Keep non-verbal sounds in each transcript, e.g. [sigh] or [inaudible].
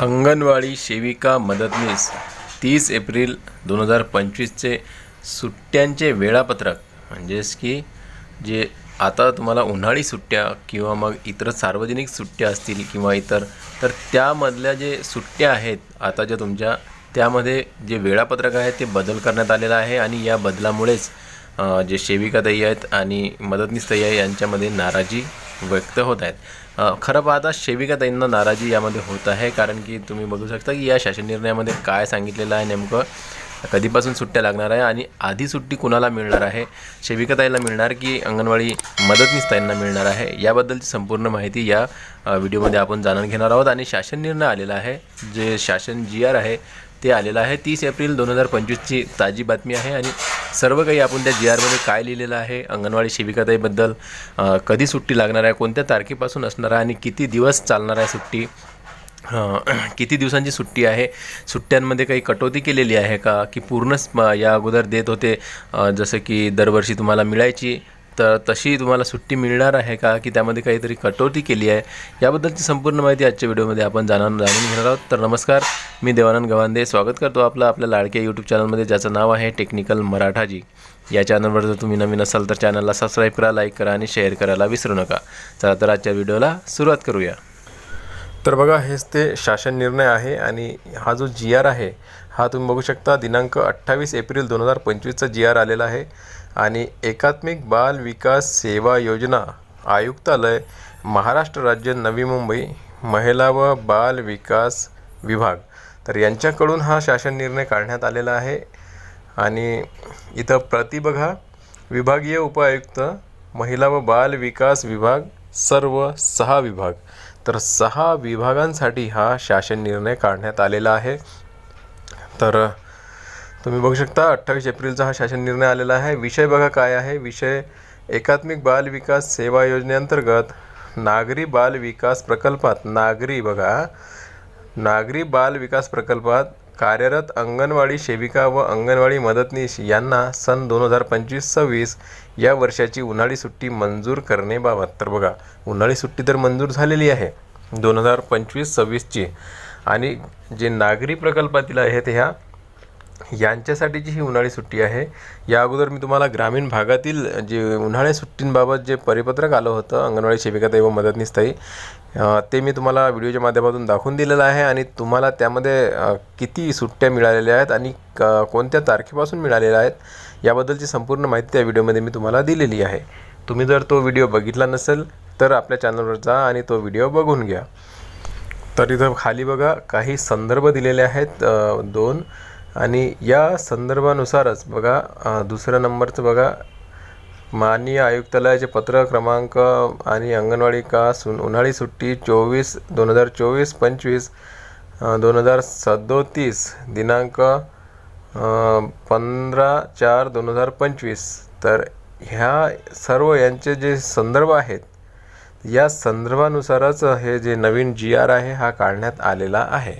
अंगणवाडी सेविका मदतनीस तीस एप्रिल दोन हजार पंचवीसचे सुट्ट्यांचे वेळापत्रक. म्हणजेच की जे आता तुम्हाला उन्हाळी सुट्ट्या किंवा मग इतर सार्वजनिक सुट्ट्या असतील किंवा इतर तर त्यामधल्या जे सुट्ट्या आहेत आता ज्या तुमच्या त्यामध्ये जे वेळापत्रक आहे ते बदल करण्यात आलेलं आहे आणि या बदलामुळेच जे सेविकाताई आहेत आणि मदतनीस ताई आहे यांच्यामध्ये नाराजी व्यक्त होत आहेत. खरं पाहता सेविका ताईंना नाराजी यामध्ये होत आहे कारण की तुम्ही बघू शकता की या शासन निर्णयामध्ये काय सांगितलेलं आहे नेमकं कधीपासून सुट्ट्या लागणार आहे आणि आधी सुट्टी कुणाला मिळणार आहे? सेविकाताईला मिळणार की अंगणवाडी मदतनीस ताईंना मिळणार आहे? याबद्दलची संपूर्ण माहिती या व्हिडिओमध्ये आपण जाणून घेणार आहोत आणि शासन निर्णय आलेला आहे जे शासन जी आर आहे ते आलेलं आहे. तीस एप्रिल दोन हजार पंचवीसची ताजी बातमी आहे आणि सर्व काही आपण त्या जी आरमध्ये काय लिहिलेलं आहे अंगणवाडी सेविकाताईबद्दल कधी सुट्टी लागणार आहे कोणत्या तारखेपासून असणार आहे आणि किती दिवस चालणार आहे सुट्टी? किती दिवसांची सुट्टी आहे? सुट्ट्यांमध्ये काही कटौती केलेली आहे का? की पूर्णच या अगोदर देत होते जसं की दरवर्षी तुम्हाला मिळायची तर तशी तुम्हाला सुट्टी मिळणार आहे का? की त्यामध्ये काहीतरी कटौती केली आहे? याबद्दलची संपूर्ण माहिती आजच्या व्हिडिओमध्ये आपण जाणून जाणून घेणार आहोत. तर नमस्कार मी देवानंद गवांदे. स्वागत करतो आपलं आपल्या लाडक्या यूट्यूब चॅनलमध्ये ज्याचं नाव आहे टेक्निकल मराठाजी. या चॅनलवर जर तुम्ही नवीन असाल तर चॅनलला सबस्क्राईब करा लाईक करा आणि शेअर करायला विसरू नका. चला तर आजच्या व्हिडिओला सुरुवात करूया. तर बघा हेच ते शासन निर्णय आहे आणि हा जो जी आर आहे हा तुम्ही बघू शकता दिनांक अठ्ठावीस एप्रिल दोन हजार पंचवीसचा जी आर आलेला आहे. आणि एकात्मिक बाल विकास सेवा योजना आयुक्तालय महाराष्ट्र राज्य नवी मुंबई महिला व बाल विकास विभाग. तर यांच्याकडून हा शासन निर्णय काढण्यात आलेला आहे. आणि इथं प्रति बघा विभागीय उपायुक्त महिला व बाल विकास विभाग सर्व सहा विभाग. तर सहा विभागांसाठी हा शासन निर्णय काढण्यात आलेला आहे. तर तुम्ही बघू शकता अठ्ठावीस एप्रिलचा हा शासन निर्णय आलेला आहे. विषय बघा काय आहे. विषय एकात्मिक बाल विकास सेवा योजनेअंतर्गत नागरी बाल विकास प्रकल्पात नागरी बघा नागरी बाल विकास प्रकल्पात कार्यरत अंगणवाडी सेविका व अंगणवाडी मदतनीस यांना सन दोन हजार पंचवीस सव्वीस या वर्षाची उन्हाळी सुट्टी मंजूर करण्याबाबत तर बघा उन्हाळी सुट्टी तर मंजूर झालेली आहे दोन हजार पंचवीस सव्वीसची आणि जे नागरी प्रकल्पातील आहेत ह्या यांच्यासाठीची ही उन्हाळी सुट्टी आहे. या अगोदर मी तुम्हाला ग्रामीण भागातील जे उन्हाळ्या सुट्टींबाबत जे परिपत्रक आलं होतं अंगणवाडी सेविकाताई व मदतनीसताई ते मी तुम्हाला व्हिडिओच्या माध्यमातून दाखवून दिलेलं आहे आणि तुम्हाला त्यामध्ये किती सुट्ट्या मिळालेल्या आहेत आणि क कोणत्या तारखेपासून मिळालेल्या आहेत याबद्दलची संपूर्ण माहिती त्या व्हिडिओमध्ये मी तुम्हाला दिलेली आहे. तुम्ही जर तो व्हिडिओ बघितला नसेल तर आपल्या चॅनलवर जा आणि तो व्हिडिओ बघून घ्या. तर इथं खाली बघा काही संदर्भ दिलेले आहेत. दोन आणि या संदर्भानुसारच बघा दुसऱ्या नंबरचं बघा. माननीय आयुक्तालयाचे पत्र क्रमांक आणि अंगणवाडी का सु उन्हाळी सुट्टी चोवीस दोन हजार चोवीस पंचवीस दोन हजार सदोतीस दिनांक पंधरा चार दोन हजार पंचवीस. तर ह्या सर्व यांचे जे संदर्भ आहेत या संदर्भानुसारच हे जे नवीन जी आर आहे हा काढण्यात आलेला आहे.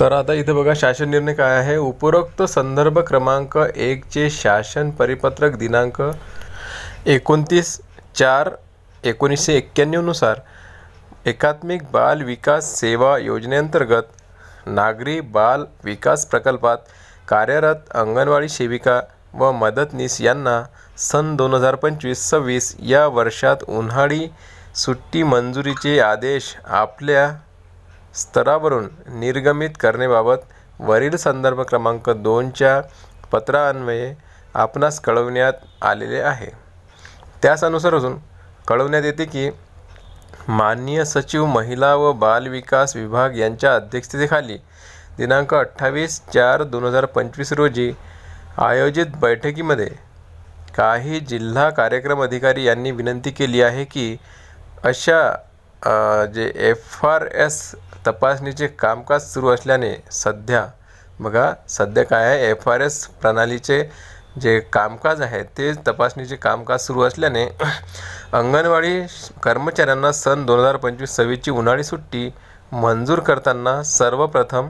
तर आता इथं बघा शासन निर्णय काय आहे? उपरोक्त संदर्भ क्रमांक एकचे शासन परिपत्रक दिनांक एकोणतीस चार एकोणीसशे एक्क्याण्णवनुसार एकात्मिक बाल विकास सेवा योजनेअंतर्गत नागरी बाल विकास प्रकल्पात कार्यरत अंगणवाडी सेविका व मदतनीस यांना सन दोन हजार पंचवीस सव्वीस या वर्षात उन्हाळी सुट्टी मंजुरीचे आदेश आपल्या स्तरावरून निर्गमित करण्याबाबत वरील संदर्भ क्रमांक दोनच्या पत्रान्वये आपणास कळवण्यात आलेले आहे. त्यास अनुसरून कळवण्यात येते की माननीय सचिव महिला व बाल विकास विभाग यांच्या अध्यक्षतेखाली दिनांक अठ्ठावीस चार दोन हजार पंचवीस रोजी आयोजित बैठकीमध्ये काही जिल्हा कार्यक्रम अधिकारी यांनी विनंती केली आहे की अशा जे एफ आर एस तपासणीचे कामकाज सुरू असल्याने सध्या बघा सध्या काय आहे एफ आर एस प्रणालीचे जे कामकाज आहे ते तपासणीचे कामकाज सुरू असल्याने अंगणवाडी कर्मचाऱ्यांना सन दोन हजार पंचवीस सव्वीसची उन्हाळी सुट्टी मंजूर करताना सर्वप्रथम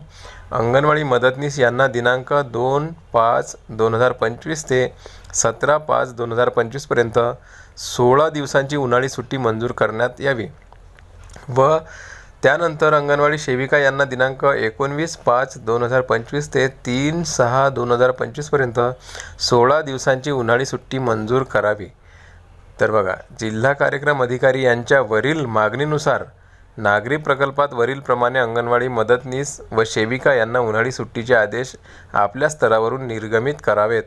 अंगणवाडी मदतनीस यांना दिनांक दोन पाच दोन हजार पंचवीस ते सतरा पाच दोन हजार पंचवीसपर्यंत सोळा दिवसांची उन्हाळी सुट्टी मंजूर करण्यात यावी. व त्यानंतर अंगणवाडी सेविका यांना दिनांक एकोणवीस पाच दोन हजार पंचवीस ते तीन सहा दोन हजार पंचवीसपर्यंत सोळा दिवसांची उन्हाळी सुट्टी मंजूर करावी. तर बघा जिल्हा कार्यक्रम अधिकारी यांच्या वरील मागणीनुसार नागरी प्रकल्पात वरीलप्रमाणे अंगणवाडी मदतनीस व सेविका यांना उन्हाळी सुट्टीचे आदेश आपल्या स्तरावरून निर्गमित करावेत.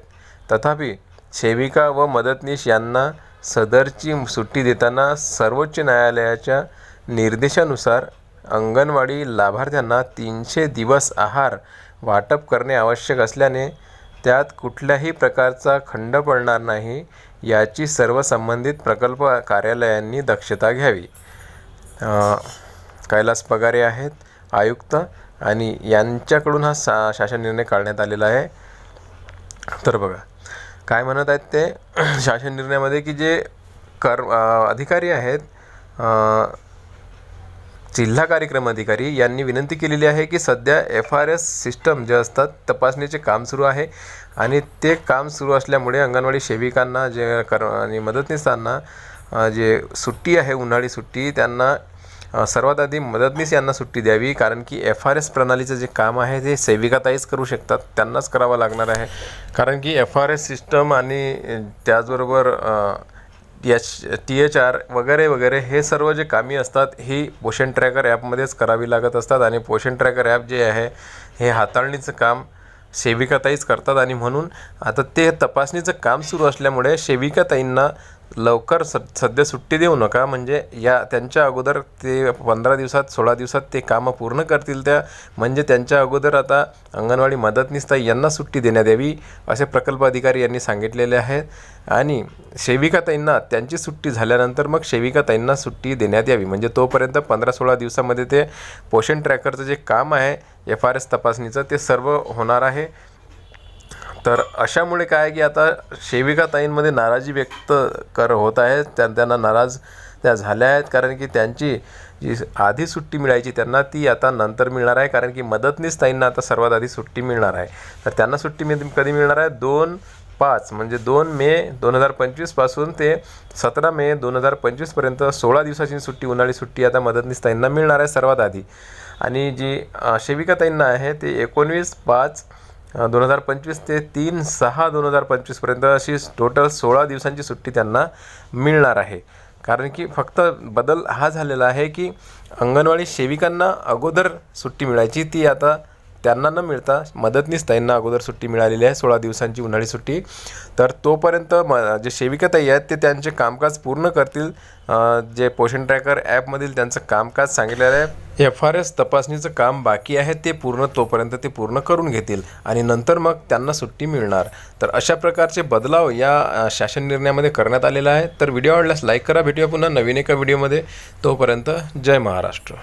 तथापि सेविका व मदतनीस यांना सदरची सुट्टी देताना सर्वोच्च न्यायालयाच्या निर्देशानुसार अंगणवाडी लाभार्थ्यांना तीनशे दिवस आहार वाटप करणे आवश्यक असल्याने त्यात कुठल्याही प्रकारचा खंड पडणार नाही याची सर्व संबंधित प्रकल्प कार्यालयांनी दक्षता घ्यावी. कैलास पगारे आहेत आयुक्त आणि यांच्याकडून हा सा शासन निर्णय काढण्यात आलेला आहे. तर बघा काय म्हणत आहेत ते? [clears throat] शासन निर्णयामध्ये की जे कर अधिकारी आहेत जिल्हा कार्यक्रम अधिकारी यांनी विनंती केलेली आहे की सध्या एफ आर एस सिस्टम जे असतात तपासणीचे काम सुरू आहे आणि ते काम सुरू असल्यामुळे अंगणवाडी सेविकांना जे कर आणि मदतनीसांना जे सुट्टी आहे उन्हाळी सुट्टी त्यांना सर्वात आधी मदतनीस यांना सुट्टी द्यावी कारण की एफ आर एस प्रणालीचं जे काम आहे ते सेविकाताईच करू शकतात त्यांनाच करावं लागणार आहे. कारण की एफ आर एस सिस्टम आणि त्याचबरोबर एच टी एच आर वगैरे वगैरे हे सर्व जे कामी असतात ही पोषण ट्रॅकर ॲपमध्येच करावी लागत असतात आणि पोषण ट्रॅकर ॲप जे आहे हे हाताळणीचं काम सेविकाताईच करतात. आणि म्हणून आता ते तपासणीचं काम सुरू असल्यामुळे सेविकाताईंना लवकर स सध्या सुट्टी देऊ नका. म्हणजे या त्यांच्या अगोदर ते पंधरा दिवसात सोळा दिवसात ते कामं पूर्ण करतील त्या म्हणजे त्यांच्या अगोदर आता अंगणवाडी मदतनीसताई यांना सुट्टी देण्यात यावी असे प्रकल्प अधिकारी यांनी सांगितलेले आहेत. आणि सेविकाताईंना त्यांची सुट्टी झाल्यानंतर मग सेविकाताईंना सुट्टी देण्यात यावी. म्हणजे तोपर्यंत पंधरा सोळा दिवसामध्ये ते पोषण ट्रॅकरचं जे काम आहे एफ आर एस तपासणीचं ते सर्व होणार आहे. तर अशामुळे काय आहे की आता सेविकाताईंमध्ये नाराजी व्यक्त कर होत आहे. त्या त्यांना नाराज त्या झाल्या आहेत. कारण की त्यांची जी आधी सुट्टी मिळायची त्यांना ती आता नंतर मिळणार आहे. कारण की मदतनीस ताईंना आता सर्वात आधी सुट्टी मिळणार आहे. तर त्यांना सुट्टी मिळ कधी मिळणार आहे? दोन पाच म्हणजे दोन मे दोन हजार पंचवीसपासून ते सतरा मे दोन हजार पंचवीसपर्यंत सोळा दिवसाची सुट्टी उन्हाळी सुट्टी आता मदतनीस ताईंना मिळणार आहे सर्वात आधी. आणि जी अ, सेविकाताईंना आहे ते एकोणवीस पाच दोन हजार पंचवीस ते तीन सहा दोन हजार पंचवीसपर्यंत अशी टोटल सोळा दिवसांची सुट्टी त्यांना मिळणार आहे. कारण की फक्त बदल हा झालेला आहे की अंगणवाडी सेविकांना अगोदर सुट्टी मिळायची. ती आता त्यांना न मिळता मदतनीस ताईंना अगोदर सुट्टी मिळालेली आहे सोळा दिवसांची उन्हाळी सुट्टी. तर तोपर्यंत म जे सेविकाताई आहेत ते त्यांचे कामकाज पूर्ण करतील. जे पोषण ट्रॅकर ॲपमधील त्यांचं कामकाज सांगितलेलं आहे. एफ आर एस तपासणीचं काम बाकी आहे ते पूर्ण तोपर्यंत ते पूर्ण करून घेतील आणि नंतर मग त्यांना सुट्टी मिळणार. तर अशा प्रकारचे बदलाव या शासन निर्णयामध्ये करण्यात आलेला आहे. तर व्हिडिओ आवडल्यास लाईक करा. भेटूया पुन्हा नवीन एका व्हिडिओमध्ये. तोपर्यंत जय महाराष्ट्र.